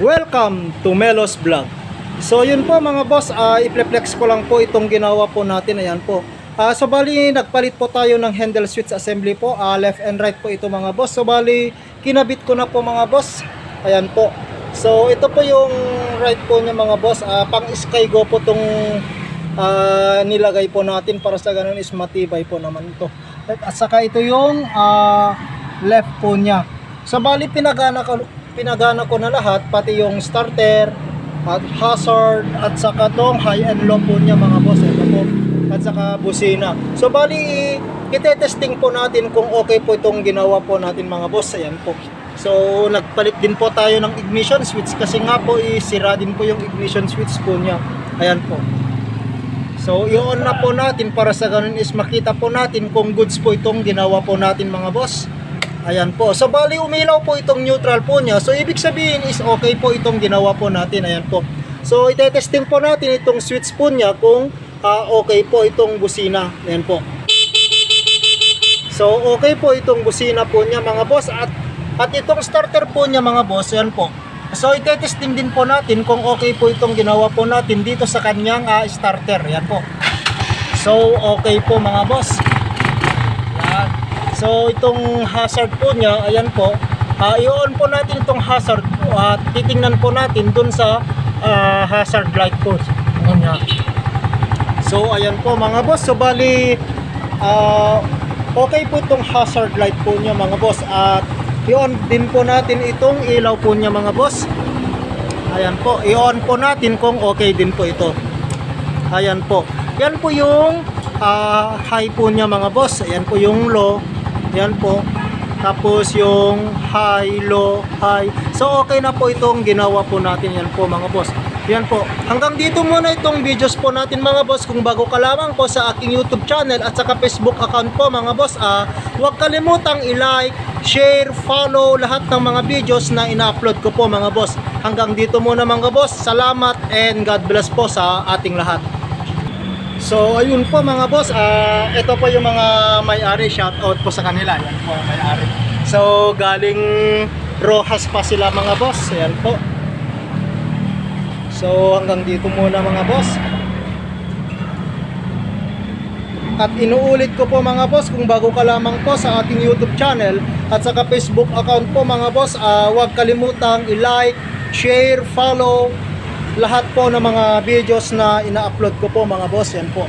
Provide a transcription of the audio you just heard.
Welcome to Melos Vlog. So yun po mga boss, uh, i-flex ko lang po itong ginawa po natin. Ayan po. Ah, so bali, nagpalit po tayo ng handle switch assembly po. Ah, left and right po ito mga boss. So bali, kinabit ko na po mga boss. Ayan po. So ito po yung right po niya mga boss. Ah, pang Skygo po tong ah, nilagay po natin para sa ganun is matibay po naman ito. At saka ito yung ah, left po niya. So bali pinagana ko pinagana ko na lahat pati yung starter at hazard at saka tong high and low po niya mga boss. Ito po at saka busina. So bali itetesting po natin kung okay po itong ginawa po natin mga boss. Ayan po. So nagpalit din po tayo ng ignition switch kasi nga po isira din po yung ignition switch po niya. Ayan po. So, i-on na po natin para sa ganun is makita po natin kung goods po itong ginawa po natin mga boss. Ayan po. So, bali umilaw po itong neutral po niya. So, ibig sabihin is okay po itong ginawa po natin. Ayan po. So, itetesting po natin itong switch po niya kung ah, okay po itong busina. Ayan po. So, okay po itong busina po niya mga boss. At, at itong starter po niya mga boss. Ayan po. So, itetesting din po natin kung okay po itong ginawa po natin dito sa kanyang ah, starter. Yan po. So, okay po mga boss. So, itong hazard po niya, ayan po. ah, i-on po natin itong hazard po at titingnan po natin dun sa ah, hazard light po. Ayan niya. So, ayan po mga boss. So, bali, ah, okay po itong hazard light po niya mga boss. At i-on din po natin itong ilaw po niya mga boss. Ayan po, i-on po natin kung okay din po ito. Ayan po. Yan po yung ah, high po niya mga boss. Ayan po yung low. Yan po. Tapos yung high, low, high. So okay na po itong ginawa po natin yan po mga boss. Yan po. Hanggang dito muna itong videos po natin mga boss. Kung bago ka lamang po sa aking YouTube channel at saka Facebook account po mga boss, ah, huwag kalimutang i-like, share, follow lahat ng mga videos na ina-upload ko po mga boss. Hanggang dito muna mga boss. Salamat and God bless po sa ating lahat. So ayun po mga boss, ah ito po yung mga may-ari, shout out po sa kanila. Yan po ang may-ari. So galing Rojas pa sila mga boss. Ayan po. So hanggang dito muna mga boss. At inuulit ko po mga boss kung bago ka lamang po sa ating YouTube channel at saka Facebook account po mga boss, ah, huwag kalimutang i-like, share, follow lahat po ng mga videos na ina-upload ko po mga boss. Yan po.